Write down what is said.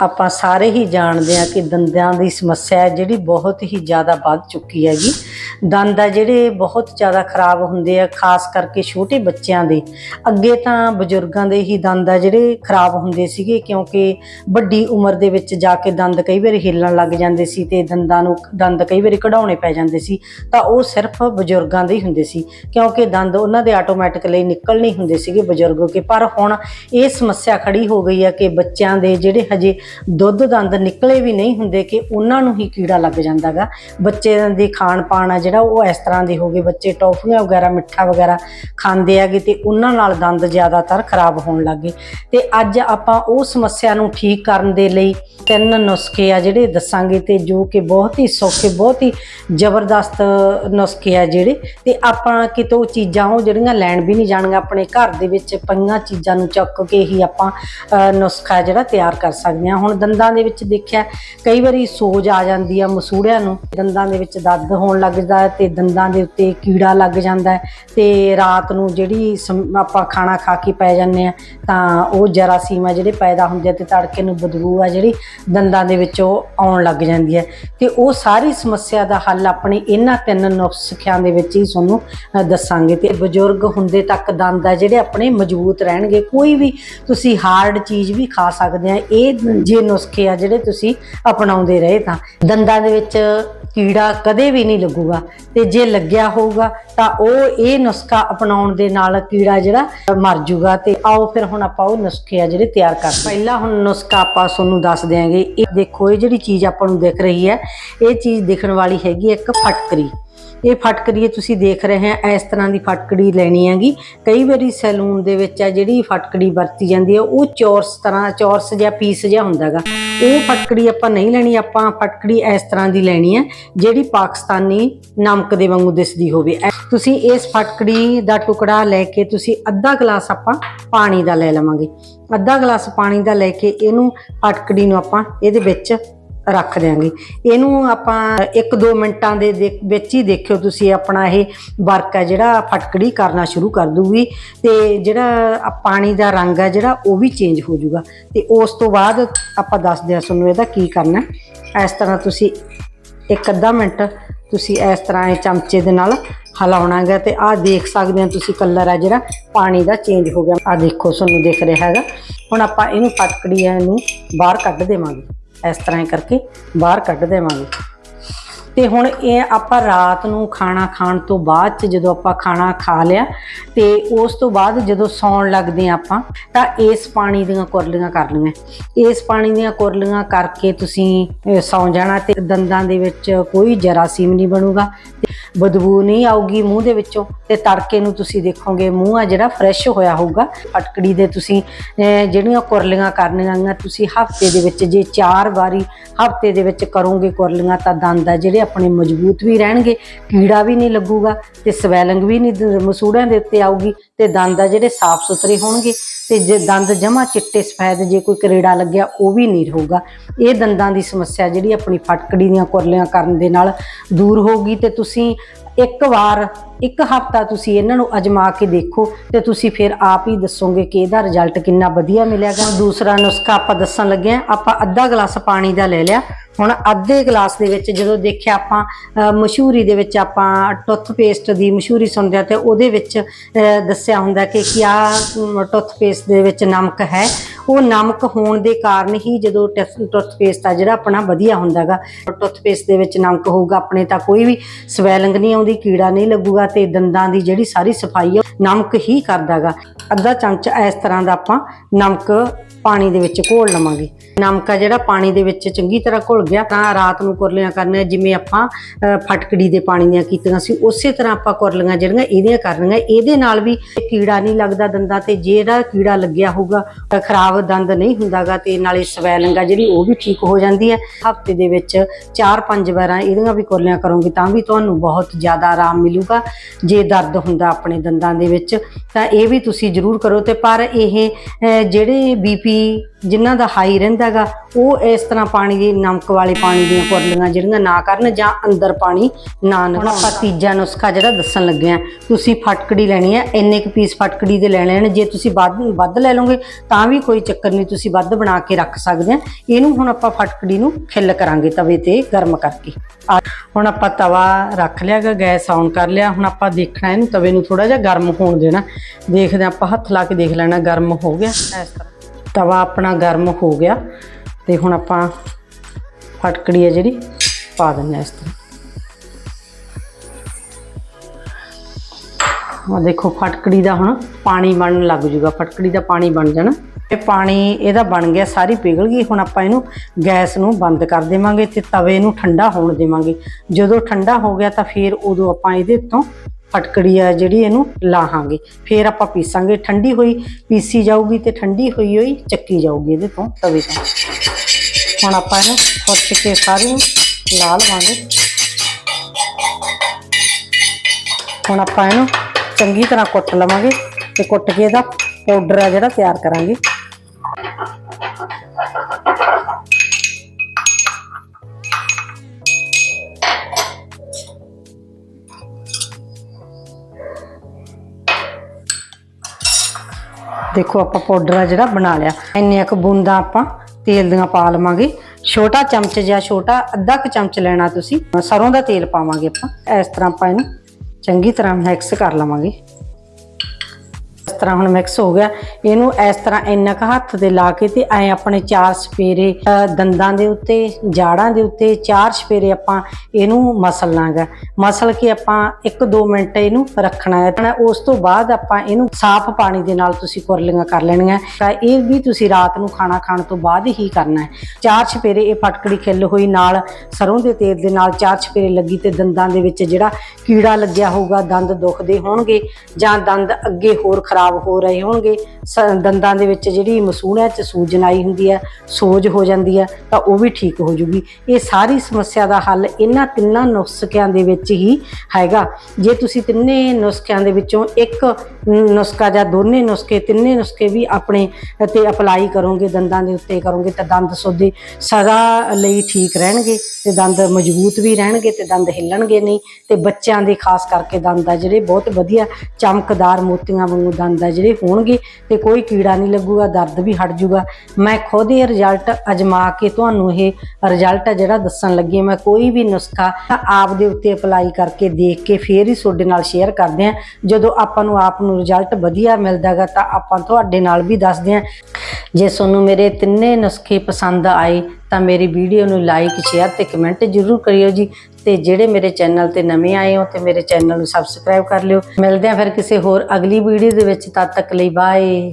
ਆਪਾਂ ਸਾਰੇ ਹੀ ਜਾਣਦੇ ਹਾਂ ਕਿ ਦੰਦਾਂ ਦੀ ਸਮੱਸਿਆ ਜਿਹੜੀ ਬਹੁਤ ਹੀ ਜ਼ਿਆਦਾ ਵੱਧ ਚੁੱਕੀ ਹੈਗੀ। ਦੰਦ ਆ ਜਿਹੜੇ ਬਹੁਤ ਜ਼ਿਆਦਾ ਖਰਾਬ ਹੁੰਦੇ ਆ, ਖਾਸ ਕਰਕੇ ਛੋਟੇ ਬੱਚਿਆਂ ਦੇ। ਅੱਗੇ ਤਾਂ ਬਜ਼ੁਰਗਾਂ ਦੇ ਹੀ ਦੰਦ ਆ ਜਿਹੜੇ ਖਰਾਬ ਹੁੰਦੇ ਸੀਗੇ, ਕਿਉਂਕਿ ਵੱਡੀ ਉਮਰ ਦੇ ਵਿੱਚ ਜਾ ਕੇ ਦੰਦ ਕਈ ਵਾਰੀ ਹਿੱਲਣ ਲੱਗ ਜਾਂਦੇ ਸੀ ਤੇ ਦੰਦਾਂ ਨੂੰ ਦੰਦ ਕਈ ਵਾਰੀ ਕਢਾਉਣੇ ਪੈ ਜਾਂਦੇ ਸੀ। ਤਾਂ ਉਹ ਸਿਰਫ ਬਜ਼ੁਰਗਾਂ ਦੇ ਹੀ ਹੁੰਦੇ ਸੀ, ਕਿਉਂਕਿ ਦੰਦ ਉਹਨਾਂ ਦੇ ਆਟੋਮੈਟਿਕਲੀ ਨਿਕਲ ਨਹੀਂ ਹੁੰਦੇ ਸੀਗੇ ਬਜ਼ੁਰਗ ਕੇ। ਪਰ ਹੁਣ ਇਹ ਸਮੱਸਿਆ ਖੜੀ ਹੋ ਗਈ ਆ ਕਿ ਬੱਚਿਆਂ ਦੇ ਜਿਹੜੇ ਹਜੇ ਦੁੱਧ ਦੰਦ ਨਿਕਲੇ ਵੀ ਨਹੀਂ ਹੁੰਦੇ, ਕਿ ਉਹਨਾਂ ਨੂੰ ਹੀ ਕੀੜਾ ਲੱਗ ਜਾਂਦਾਗਾ। ਬੱਚੇ ਦੇ ਖਾਣ ਪਾਣ ਆ ਜਿਹੜਾ ਉਹ ਇਸ ਤਰ੍ਹਾਂ ਦੇ ਹੋ ਗਏ ਬੱਚੇ ਟੌਫੀਆਂ ਵਗੈਰਾ, ਮਿੱਠਾ ਵਗੈਰਾ ਖਾਂਦੇ ਆਗੇ ਤੇ ਉਹਨਾਂ ਨਾਲ ਦੰਦ ਜ਼ਿਆਦਾਤਰ ਖਰਾਬ ਹੋਣ ਲੱਗੇ ਤੇ ਅੱਜ ਆਪਾਂ ਉਹ ਸਮੱਸਿਆ ਨੂੰ ਠੀਕ ਕਰਨ ਦੇ ਲਈ ਤਿੰਨ ਨੁਸਖੇ ਆ ਜਿਹੜੇ ਦੱਸਾਂਗੇ ਤੇ ਜੋ ਕਿ ਬਹੁਤ ਹੀ ਸੌਖੇ, ਬਹੁਤ ਹੀ ਜ਼ਬਰਦਸਤ ਨੁਸਖੇ ਆ ਜਿਹੜੇ। ਤੇ ਆਪਾਂ ਕਿਤੋਂ ਚੀਜ਼ਾਂ, ਉਹ ਜਿਹੜੀਆਂ ਲੈਣ ਵੀ ਨਹੀਂ ਜਾਣੀਆਂ, ਆਪਣੇ ਘਰ ਦੇ ਵਿੱਚ ਪਈਆਂ ਚੀਜ਼ਾਂ ਨੂੰ ਚੁੱਕ ਕੇ ਹੀ ਆਪਾਂ ਨੁਸਖਾ ਜਿਹੜਾ ਤਿਆਰ ਕਰ ਸਕਦੇ ਹਾਂ। ਹੁਣ ਦੰਦਾਂ ਦੇ ਵਿੱਚ ਦੇਖਿਆ, ਕਈ ਵਾਰੀ ਸੋਜ ਆ ਜਾਂਦੀ ਆ ਮਸੂੜਿਆਂ ਨੂੰ, ਦੰਦਾਂ ਦੇ ਵਿੱਚ ਦਰਦ ਹੋਣ ਲੱਗਦਾ ਹੈ ਤੇ ਦੰਦਾਂ ਦੇ ਉੱਤੇ ਕੀੜਾ ਲੱਗ ਜਾਂਦਾ ਹੈ ਤੇ ਰਾਤ ਨੂੰ ਜਿਹੜੀ ਸਮ- ਆਪਾਂ ਖਾਣਾ ਖਾ ਕੇ ਪੈ ਜਾਂਦੇ ਆ ਤਾਂ ਉਹ ਜਰਾਸੀਮ ਆ ਜਿਹੜੇ ਪੈਦਾ ਹੁੰਦੇ ਆ ਤੇ ਤੜਕੇ ਨੂੰ ਬਦਬੂ ਆ ਜਿਹੜੀ ਦੰਦਾਂ ਦੇ ਵਿੱਚੋਂ ਆਉਣ ਲੱਗ ਜਾਂਦੀ ਹੈ। ਤੇ ਉਹ ਸਾਰੀ ਸਮੱਸਿਆ ਦਾ ਹੱਲ ਆਪਣੇ ਇਹਨਾਂ ਤਿੰਨ ਨੁਸਖਿਆਂ ਦੇ ਵਿੱਚ ਹੀ ਤੁਹਾਨੂੰ ਅ, ਦੱਸਾਂਗੇ। ਤੇ ਬਜ਼ੁਰਗ ਹੁੰਦੇ ਤੱਕ ਦੰਦ ਆ ਜਿਹੜੇ ਆਪਣੇ ਮਜ਼ਬੂਤ ਰਹਿਣਗੇ। ਕੋਈ ਵੀ ਤੁਸੀਂ ਹਾਰਡ ਚੀਜ਼ ਵੀ ਖਾ ਸਕਦੇ ਆ ਇਹ ਜੇ ਨੁਸਖੇ ਆ ਜਿਹੜੇ ਤੁਸੀਂ ਅਪਣਾਉਂਦੇ ਰਹੇ ਤਾਂ। ਦੰਦਾਂ ਦੇ ਵਿੱਚ ਕੀੜਾ ਕਦੇ ਵੀ ਨਹੀਂ ਲੱਗੂਗਾ। ਤੇ ਜੇ ਲੱਗਿਆ ਹੋਊਗਾ, ਤਾਂ ਉਹ ਇਹ ਨੁਸਖਾ ਅਪਣਾਉਣ ਦੇ ਨਾਲ ਕੀੜਾ ਜਿਹੜਾ ਮਰ ਜੂਗਾ ਤੇ ਆਓ ਫਿਰ ਹੁਣ ਆਪਾਂ ਉਹ ਨੁਸਖੇ ਆ ਜਿਹੜੇ ਤਿਆਰ ਕਰਦੇ ਪਹਿਲਾਂ ਹੁਣ ਨੁਸਖਾ ਆਪਾਂ ਤੁਹਾਨੂੰ ਦੱਸ ਦਿਆਂਗੇ। ਇਹ ਦੇਖੋ, ਇਹ ਜਿਹੜੀ ਚੀਜ਼ ਆਪਾਂ ਨੂੰ ਦਿਖ ਰਹੀ ਹੈ, ਇਹ ਚੀਜ਼ ਦਿਖਣ ਵਾਲੀ ਹੈਗੀ ਇੱਕ ਫਟਕਰੀ। ਇਹ ਫਟਕੜੀ ਤੁਸੀਂ ਦੇਖ ਰਹੇ ਆ ਇਸ ਤਰ੍ਹਾਂ ਦੀ ਫਟਕੜੀ ਲੈਣੀ ਹੈਗੀ। ਕਈ ਵਾਰੀ ਸੈਲੂਨ ਦੇ ਵਿੱਚ ਆ ਜਿਹੜੀ ਫਟਕੜੀ ਵਰਤੀ ਜਾਂਦੀ ਹੈ, ਉਹ ਚੌਰਸ ਤਰ੍ਹਾਂ, ਚੌਰਸ ਜਾਂ ਪੀਸ ਜਿਹਾ ਹੁੰਦਾਗਾ ਉਹ ਫਟਕੜੀ ਆਪਾਂ ਨਹੀਂ ਲੈਣੀ, ਆਪਾਂ ਫਟਕੜੀ ਇਸ ਤਰ੍ਹਾਂ ਦੀ ਲੈਣੀ ਹੈ, ਜਿਹੜੀ ਪਾਕਿਸਤਾਨੀ ਨਮਕ ਦੇ ਵਾਂਗੂ ਦਿਸਦੀ ਹੋਵੇ। ਤੁਸੀਂ ਇਸ ਫਟਕੜੀ ਦਾ ਟੁਕੜਾ ਲੈ ਕੇ ਤੁਸੀਂ ਅੱਧਾ ਗਲਾਸ ਆਪਾਂ ਪਾਣੀ ਦਾ ਲੈ ਲਵਾਂਗੇ। ਅੱਧਾ ਗਲਾਸ ਪਾਣੀ ਦਾ ਲੈ ਕੇ ਇਹਨੂੰ ਫਟਕੜੀ ਨੂੰ ਆਪਾਂ ਇਹਦੇ ਵਿੱਚ ਰੱਖ ਦਿਆਂਗੇ। ਇਹਨੂੰ ਆਪਾਂ 1-2 ਮਿੰਟਾਂ ਦੇ ਦੇ- ਵਿੱਚ ਹੀ ਦੇਖਿਓ ਤੁਸੀਂ ਆਪਣਾ ਇਹ ਵਰਕ ਹੈ ਜਿਹੜਾ ਫਟਕੜੀ ਕਰਨਾ ਸ਼ੁਰੂ ਕਰ ਦੂਗੀ ਤੇ ਜਿਹੜਾ ਪਾਣੀ ਦਾ ਰੰਗ ਹੈ ਜਿਹੜਾ ਉਹ ਵੀ ਚੇਂਜ ਹੋ ਜਾਊਗਾ ਤੇ ਉਸ ਤੋਂ ਬਾਅਦ ਆਪਾਂ ਦੱਸਦੇ ਹਾਂ ਤੁਹਾਨੂੰ ਇਹਦਾ ਕੀ ਕਰਨਾ ਇਸ ਤਰ੍ਹਾਂ ਤੁਸੀਂ ਇੱਕ ਅੱਧਾ ਮਿੰਟ ਤੁਸੀਂ ਇਸ ਤਰ੍ਹਾਂ ਇਹ ਚਮਚੇ ਦੇ ਨਾਲ ਹਿਲਾਉਣਾ ਹੈਗਾ ਤੇ ਆਹ ਦੇਖ ਸਕਦੇ ਹੋ ਤੁਸੀਂ ਕਲਰ ਹੈ ਜਿਹੜਾ ਪਾਣੀ ਦਾ ਚੇਂਜ ਹੋ ਗਿਆ। ਆਹ ਦੇਖੋ, ਤੁਹਾਨੂੰ ਦਿਖ ਰਿਹਾ ਹੈਗਾ। ਹੁਣ ਆਪਾਂ ਇਹਨੂੰ ਫਟਕੜੀਆਂ ਨੂੰ ਬਾਹਰ ਕੱਢ ਦੇਵਾਂਗੇ। ਇਸ ਤਰ੍ਹਾਂ ਕਰਕੇ ਬਾਹਰ ਕੱਢ ਦੇਵਾਂਗੇ। ਤੇ ਹੁਣ ਇਹ ਆਪਾਂ ਰਾਤ ਨੂੰ ਖਾਣਾ ਖਾਣ ਤੋਂ ਬਾਅਦ ਚ ਜਦੋਂ ਆਪਾਂ ਖਾਣਾ ਖਾ ਲਿਆ ਤੇ ਉਸ ਤੋਂ ਬਾਅਦ ਜਦੋਂ ਸੌਣ ਲੱਗਦੇ ਹਾਂ ਆਪਾਂ, ਤਾਂ ਇਸ ਪਾਣੀ ਦੀਆਂ ਕੁਰਲੀਆਂ ਕਰ ਲਈਆਂ। ਇਸ ਪਾਣੀ ਦੀਆਂ ਕੁਰਲੀਆਂ ਕਰਕੇ ਤੁਸੀਂ ਸੌਂ ਜਾਣਾ ਤੇ ਦੰਦਾਂ ਦੇ ਵਿੱਚ ਕੋਈ ਜਰਾਸੀਮ ਨਹੀਂ ਬਣੂਗਾ। ਬਦਬੂ ਨਹੀਂ ਆਊਗੀ ਮੂੰਹ ਦੇ ਵਿੱਚੋਂ ਤੇ ਤੜਕੇ ਨੂੰ ਤੁਸੀਂ ਦੇਖੋਗੇ ਮੂੰਹ ਆ ਜਿਹੜਾ ਫਰੈਸ਼ ਹੋਇਆ ਹੋਊਗਾ। ਫਟਕੜੀ ਦੇ ਤੁਸੀਂ ਜਿਹੜੀਆਂ ਕੁਰਲੀਆਂ ਕਰਨੀਆਂ ਤੁਸੀਂ ਹਫ਼ਤੇ ਦੇ ਵਿੱਚ ਜੇ ਚਾਰ ਵਾਰੀ ਹਫ਼ਤੇ ਦੇ ਵਿੱਚ ਕਰੋਗੇ ਕੁਰਲੀਆਂ, ਤਾਂ ਦੰਦ ਆ ਜਿਹੜੇ ਆਪਣੇ ਮਜ਼ਬੂਤ ਵੀ ਰਹਿਣਗੇ, ਕੀੜਾ ਵੀ ਨਹੀਂ ਲੱਗੂਗਾ ਤੇ ਸਵੈਲਿੰਗ ਵੀ ਨਹੀਂ ਮਸੂੜਿਆਂ ਦੇ ਉੱਤੇ ਆਊਗੀ ਤੇ ਦੰਦ ਆ ਜਿਹੜੇ ਸਾਫ਼ ਸੁਥਰੇ ਹੋਣਗੇ। ਤੇ ਜੇ ਦੰਦ ਜਮਾ ਚਿੱਟੇ ਸਫੈਦ ਜੇ ਕੋਈ ਕਰੇੜਾ ਲੱਗਿਆ, ਉਹ ਵੀ ਨਹੀਂ ਰਹੂਗਾ। ਇਹ ਦੰਦਾਂ ਦੀ ਸਮੱਸਿਆ ਜਿਹੜੀ ਆਪਣੀ ਫਟਕੜੀ ਦੀਆਂ ਕੁਰਲੀਆਂ ਕਰਨ ਦੇ ਨਾਲ ਦੂਰ ਹੋਊਗੀ ਤੇ ਤੁਸੀਂ ਇੱਕ ਵਾਰ, ਇੱਕ ਹਫਤਾ ਤੁਸੀਂ ਇਹਨਾਂ ਨੂੰ ਅਜਮਾ ਕੇ ਦੇਖੋ ਤੇ ਤੁਸੀਂ ਫਿਰ ਆਪ ਹੀ ਦੱਸੋਗੇ ਕਿ ਇਹਦਾ ਰਿਜ਼ਲਟ ਕਿੰਨਾ ਵਧੀਆ ਮਿਲਿਆਗਾ। ਦੂਸਰਾ ਨੁਸਖਾ ਆਪਾਂ ਦੱਸਣ ਲੱਗੇ ਆ ਆਪਾਂ ਅੱਧਾ ਗਲਾਸ ਪਾਣੀ ਦਾ ਲੈ ਲਿਆ। ਹੁਣ ਅੱਧੇ ਗਲਾਸ ਦੇ ਵਿੱਚ ਜਦੋਂ ਦੇਖਿਆ ਆਪਾਂ ਮਸ਼ਹੂਰੀ ਦੇ ਵਿੱਚ ਆਪਾਂ ਟੁੱਥਪੇਸਟ ਦੀ ਮਸ਼ਹੂਰੀ ਸੁਣਦੇ ਆ ਤੇ ਉਹਦੇ ਵਿੱਚ ਦੱਸਿਆ ਹੁੰਦਾ ਕਿ ਕੀ ਆ ਟੁੱਥਪੇਸਟ ਦੇ ਵਿੱਚ ਨਮਕ ਹੈ। ਉਹ ਨਮਕ ਹੋਣ ਦੇ ਕਾਰਨ ਹੀ ਜਦੋਂ ਟੁੱਥਪੇਸਟ ਆ ਜਿਹੜਾ ਆਪਣਾ ਵਧੀਆ ਹੁੰਦਾਗਾ ਟੁੱਥਪੇਸਟ ਦੇ ਵਿੱਚ ਨਮਕ ਹੋਊਗਾ, ਆਪਣੇ ਤਾਂ ਕੋਈ ਵੀ ਸਵੈਲਿੰਗ ਨਹੀਂ ਆਉਂਦੀ, ਕੀੜਾ ਨਹੀਂ ਲੱਗੂਗਾ ਤੇ ਦੰਦਾਂ ਦੀ ਜਿਹੜੀ ਸਾਰੀ ਸਫ਼ਾਈ ਆ, ਉਹ ਨਮਕ ਹੀ ਕਰਦਾਗਾ ਅੱਧਾ ਚਮਚ ਇਸ ਤਰ੍ਹਾਂ ਦਾ ਆਪਾਂ ਨਮਕ ਪਾਣੀ ਦੇ ਵਿੱਚ ਘੋਲ ਲਵਾਂਗੇ। ਨਮਕਾ ਜਿਹੜਾ ਪਾਣੀ ਦੇ ਵਿੱਚ ਚੰਗੀ ਤਰ੍ਹਾਂ ਘੁਲ ਗਿਆ ਤਾਂ ਰਾਤ ਨੂੰ ਕੁਰਲੀਆਂ ਕਰਨੀਆਂ ਜਿਵੇਂ ਆਪਾਂ ਫਟਕੜੀ ਦੇ ਪਾਣੀ ਦੀਆਂ ਕੀਤੀਆਂ ਸੀ ਉਸੇ ਤਰ੍ਹਾਂ ਆਪਾਂ ਕੁਰਲੀਆਂ ਜਿਹੜੀਆਂ ਇਹਦੀਆਂ ਕਰਨੀਆਂ। ਇਹਦੇ ਨਾਲ ਵੀ ਕੀੜਾ ਨਹੀਂ ਲੱਗਦਾ ਦੰਦਾਂ ਤੇ ਜਿਹੜਾ ਕੀੜਾ ਲੱਗਿਆ ਹੋਊਗਾ ਤਾਂ ਖਰਾਬ ਦੰਦ ਨਹੀਂ ਹੁੰਦਾਗਾ ਤੇ ਨਾਲੇ ਸਵੈਲਿੰਗ ਆ ਜਿਹੜੀ ਉਹ ਵੀ ਠੀਕ ਹੋ ਜਾਂਦੀ ਹੈ। ਹਫ਼ਤੇ ਦੇ ਵਿੱਚ 4-5 ਵਾਰਾਂ ਇਹਦੀਆਂ ਵੀ ਕੁਰਲੀਆਂ ਕਰੋਗੇ ਤਾਂ ਵੀ ਤੁਹਾਨੂੰ ਬਹੁਤ ਜ਼ਿਆਦਾ ਆਰਾਮ ਮਿਲੂਗਾ। ਜੇ ਦਰਦ ਹੁੰਦਾ ਆਪਣੇ ਦੰਦਾਂ ਦੇ ਵਿੱਚ ਤਾਂ ਇਹ ਵੀ ਤੁਸੀਂ ਜ਼ਰੂਰ ਕਰੋ ਤੇ ਪਰ ਇਹ ਅਹ, ਜਿਹੜੇ ਬੀਪੀ ਜਿਨ੍ਹਾਂ ਦਾ ਹਾਈ ਰਹਿੰਦਾਗਾ ਉਹ ਇਸ ਤਰ੍ਹਾਂ ਪਾਣੀ ਦੀ ਨਮਕ ਵਾਲੇ ਪਾਣੀ ਦੀਆਂ ਕੁਰਲੀਆਂ ਜਿਹੜੀਆਂ ਨਾ ਕਰਨ ਜਾਂ ਅੰਦਰ ਪਾਣੀ ਨਾ ਨਗਾਉਣ ਆਪਾਂ ਤੀਜਾ ਨੁਸਖਾ ਜਿਹੜਾ ਦੱਸਣ ਲੱਗੇ ਆ ਤੁਸੀਂ ਫਟਕੜੀ ਲੈਣੀ ਹੈ ਇੰਨੇ ਕੁ ਪੀਸ ਫਟਕੜੀ ਦੇ ਲੈਣੇ ਨੇ ਜੇ ਤੁਸੀਂ ਵੱਧ ਵੱਧ ਲੈ ਲਓਗੇ ਤਾਂ ਵੀ ਕੋਈ ਚੱਕਰ ਨਹੀਂ ਤੁਸੀਂ ਵੱਧ ਬਣਾ ਕੇ ਰੱਖ ਸਕਦੇ ਆ ਇਹਨੂੰ ਹੁਣ ਆਪਾਂ ਫਟਕੜੀ ਨੂੰ ਖਿੱਲ ਕਰਾਂਗੇ ਤਵੇ ਤੇ ਗਰਮ ਕਰਕੇ। ਆ- ਹੁਣ ਆਪਾਂ ਤਵਾ ਰੱਖ ਲਿਆਗਾ ਗੈਸ ਆਨ ਕਰ ਲਿਆ। ਹੁਣ ਆਪਾਂ ਦੇਖਣਾ ਇਹਨੂੰ ਤਵੇ ਨੂੰ ਥੋੜਾ ਜਿਹਾ ਗਰਮ ਹੋਣ ਦੇਣਾ। ਦੇਖਦੇ ਆਪਾਂ ਹੱਥ ਲਾ ਕੇ ਦੇਖ ਲੈਣਾ ਗਰਮ ਹੋ ਗਿਆ। ਇਸ ਤਰ੍ਹਾਂ। ਤਵਾ ਆਪਣਾ ਗਰਮ ਹੋ ਗਿਆ ਤੇ ਹੁਣ ਆਪਾਂ ਫਟਕੜੀ ਹੈ ਜਿਹੜੀ ਪਾ ਦਿੰਦੇ ਹਾਂ ਇਸ ਤਰ੍ਹਾਂ। ਆ ਦੇਖੋ ਫਟਕੜੀ ਦਾ ਹੁਣ ਪਾਣੀ ਬਣਨ ਲੱਗ ਜੂਗਾ, ਫਟਕੜੀ ਦਾ ਪਾਣੀ ਬਣ ਜਾਣਾ। ਇਹ ਪਾਣੀ ਇਹਦਾ ਬਣ ਗਿਆ, ਸਾਰੀ ਪਿਘਲ ਗਈ, ਹੁਣ ਆਪਾਂ ਇਹਨੂੰ ਗੈਸ ਨੂੰ ਬੰਦ ਕਰ ਦੇਵਾਂਗੇ ਤੇ ਤਵੇ ਨੂੰ ਠੰਡਾ ਹੋਣ ਦੇਵਾਂਗੇ। ਜਦੋਂ ਠੰਡਾ ਹੋ ਗਿਆ ਤਾਂ ਫਿਰ ਉਦੋਂ ਆਪਾਂ ਇਹਦੇ ਉੱਤੋਂ ਫਟਕੜੀ ਆ ਜਿਹੜੀ ਇਹਨੂੰ ਲਾਹਾਂਗੇ। ਫਿਰ ਆਪਾਂ ਪੀਸਾਂਗੇ, ਠੰਡੀ ਹੋਈ, ਪੀਸੀ ਜਾਊਗੀ ਤੇ ਠੰਡੀ ਹੋਈ ਹੋਈ ਚੱਕੀ ਜਾਊਗੀ ਇਹਦੇ ਤੋਂ ਤਵੇ ਤੋਂ। ਹੁਣ ਆਪਾਂ ਇਹਨੂੰ ਖੁਰਚ ਕੇ ਸਾਰੀ ਨੂੰ ਲਾ ਲਵਾਂਗੇ। ਹੁਣ ਆਪਾਂ ਇਹਨੂੰ ਚੰਗੀ ਤਰ੍ਹਾਂ ਕੁੱਟ ਲਵਾਂਗੇ ਤੇ ਕੁੱਟ ਕੇ ਇਹਦਾ ਪਾਊਡਰ ਆ ਜਿਹੜਾ ਤਿਆਰ ਕਰਾਂਗੇ। ਦੇਖੋ ਆਪਾਂ ਪਾਊਡਰ ਆ ਜਿਹੜਾ ਬਣਾ ਲਿਆ। ਇੰਨੀਆਂ ਕੁ ਬੂੰਦਾਂ ਆਪਾਂ ਤੇਲ ਦੀਆਂ ਪਾ ਲਵਾਂਗੇ। ਛੋਟਾ ਚਮਚ ਜਾਂ ਛੋਟਾ ਅੱਧਾ ਕੁ ਚਮਚ ਲੈਣਾ ਤੁਸੀਂ। ਸਰੋਂ ਦਾ ਤੇਲ ਪਾਵਾਂਗੇ ਆਪਾਂ। ਇਸ ਤਰ੍ਹਾਂ ਆਪਾਂ ਇਹਨੂੰ ਚੰਗੀ ਤਰ੍ਹਾਂ ਮਿਕਸ ਕਰ ਲਵਾਂਗੇ। ਤਰ੍ਹਾਂ ਹੁਣ ਮਿਕਸ ਹੋ ਗਿਆ। ਇਹਨੂੰ ਇਸ ਤਰ੍ਹਾਂ ਇੰਨਾ ਕੁ ਹੱਥ ਦੇ ਲਾ ਕੇ ਤੇ ਐ ਆਪਣੇ ਚਾਰ ਸਪੇਰੇ ਦੰਦਾਂ ਦੇ ਉੱਤੇ, ਜਾੜਾਂ ਦੇ ਉੱਤੇ ਚਾਰ ਸਪੇਰੇ ਆਪਾਂ ਇਹਨੂੰ ਮਸਲ ਮਸਲਣਾਗਾ ਮਸਲ ਕੇ ਆਪਾਂ 1-2 ਮਿੰਟ ਇਹਨੂੰ ਰੱਖਣਾ ਹੈ। ਉਸ ਤੋਂ ਬਾਅਦ ਆਪਾਂ ਇਹਨੂੰ ਸਾਫ਼ ਪਾਣੀ ਦੇ ਨਾਲ ਤੁਸੀਂ ਕੁਰਲੀਆਂ ਕਰ ਲੈਣੀਆਂ। ਤਾਂ ਇਹ ਵੀ ਤੁਸੀਂ ਰਾਤ ਨੂੰ ਖਾਣਾ ਖਾਣ ਤੋਂ ਬਾਅਦ ਹੀ ਕਰਨਾ ਹੈ। ਚਾਰ ਸਪੇਰੇ ਇਹ ਫਟਕੜੀ ਖਿੱਲ ਹੋਈ ਨਾਲ ਸਰੋਂ ਦੇ ਤੇਲ ਦੇ ਨਾਲ ਚਾਰ ਸਪੇਰੇ ਲੱਗੀ ਤੇ ਦੰਦਾਂ ਦੇ ਵਿੱਚ ਜਿਹੜਾ ਕੀੜਾ ਲੱਗਿਆ ਹੋਊਗਾ, ਦੰਦ ਦੁਖਦੇ ਹੋਣਗੇ ਜਾਂ ਦੰਦ ਅੱਗੇ ਹੋਰ ਖਰਾਬ ਹੋ ਰਹੇ ਹੋਣਗੇ। ਸ- ਦੰਦਾਂ ਦੇ ਵਿੱਚ ਜਿਹੜੀ ਮਸੂੜਿਆਂ 'ਚ ਸੂਜਨ ਆਈ ਹੁੰਦੀ ਹੈ, ਸੋਜ ਹੋ ਜਾਂਦੀ ਹੈ, ਤਾਂ ਉਹ ਵੀ ਠੀਕ ਹੋ ਜੂਗੀ। ਇਹ ਸਾਰੀ ਸਮੱਸਿਆ ਦਾ ਹੱਲ ਇਹਨਾਂ ਤਿੰਨਾਂ ਨੁਸਖਿਆਂ ਦੇ ਵਿੱਚ ਹੀ ਹੈਗਾ। ਜੇ ਤੁਸੀਂ ਤਿੰਨੇ ਨੁਸਖਿਆਂ ਦੇ ਵਿੱਚੋਂ ਇੱਕ ਨੁਸਖਾ ਜਾਂ ਦੋਨੇ ਨੁਸਖੇ, ਤਿੰਨੇ ਨੁਸਖੇ ਵੀ ਆਪਣੇ ਤੇ ਅਪਲਾਈ ਕਰੋਗੇ, ਦੰਦਾਂ ਦੇ ਉੱਤੇ ਕਰੋਗੇ, ਤਾਂ ਦੰਦ ਸੋਦੇ ਸਦਾ ਲਈ ਠੀਕ ਰਹਿਣਗੇ ਤੇ ਦੰਦ ਮਜ਼ਬੂਤ ਵੀ ਰਹਿਣਗੇ ਤੇ ਦੰਦ ਹਿੱਲਣਗੇ ਨਹੀਂ ਤੇ ਬੱਚਿਆਂ ਦੇ ਖਾਸ ਕਰਕੇ ਦੰਦ ਆ ਜਿਹੜੇ ਬਹੁਤ ਵਧੀਆ ਚਮਕਦਾਰ ਮੋਤੀਆਂ ਵਾਂਗੂ ਦੰਦ ਆ ਜਿਹੜੇ ਹੋਣਗੇ ਤੇ ਕੋਈ ਕੀੜਾ ਨਹੀਂ ਲੱਗੂਗਾ, ਦਰਦ ਵੀ ਹਟ ਜੂਗਾ। ਮੈਂ ਖੁਦ ਇਹ ਰਿਜ਼ਲਟ ਅਜਮਾ ਕੇ ਤੁਹਾਨੂੰ ਇਹ ਰਿਜ਼ਲਟ ਜਿਹੜਾ ਦੱਸਣ ਲੱਗੀ ਮੈਂ ਕੋਈ ਵੀ ਨੁਸਖਾ ਆਪ ਦੇ ਉੱਤੇ ਅਪਲਾਈ ਕਰਕੇ ਦੇਖ ਕੇ ਫੇਰ ਹੀ ਤੁਹਾਡੇ ਨਾਲ ਸ਼ੇਅਰ ਕਰਦੇ ਹਾਂ। ਜਦੋਂ ਆਪਾਂ ਨੂੰ ਆਪ ਨੂੰ ਰਿਜ਼ਲਟ ਵਧੀਆ ਮਿਲਦਾਗਾ ਤਾਂ ਆਪਾਂ ਤੁਹਾਡੇ ਨਾਲ ਵੀ ਦੱਸਦੇ ਹਾਂ। ਜੇ ਤੁਹਾਨੂੰ ਮੇਰੇ ਤਿੰਨੇ ਨੁਸਖੇ ਪਸੰਦ ਆਏ ਤਾਂ ਮੇਰੀ ਵੀਡੀਓ ਨੂੰ ਲਾਈਕ ਸ਼ੇਅਰ ਤੇ ਕਮੈਂਟ ਜ਼ਰੂਰ ਕਰਿਓ ਜੀ। ਤੇ ਜਿਹੜੇ ਮੇਰੇ ਚੈਨਲ ਤੇ ਨਵੇਂ ਆਏ ਹੋ ਤੇ ਮੇਰੇ ਚੈਨਲ ਨੂੰ ਸਬਸਕ੍ਰਾਈਬ ਕਰ ਲਿਓ। ਮਿਲਦੇ ਆ ਫਿਰ ਕਿਸੇ ਹੋਰ ਅਗਲੀ ਵੀਡੀਓ ਦੇ ਵਿੱਚ। ਤਦ ਤੱਕ ਲਈ ਬਾਏ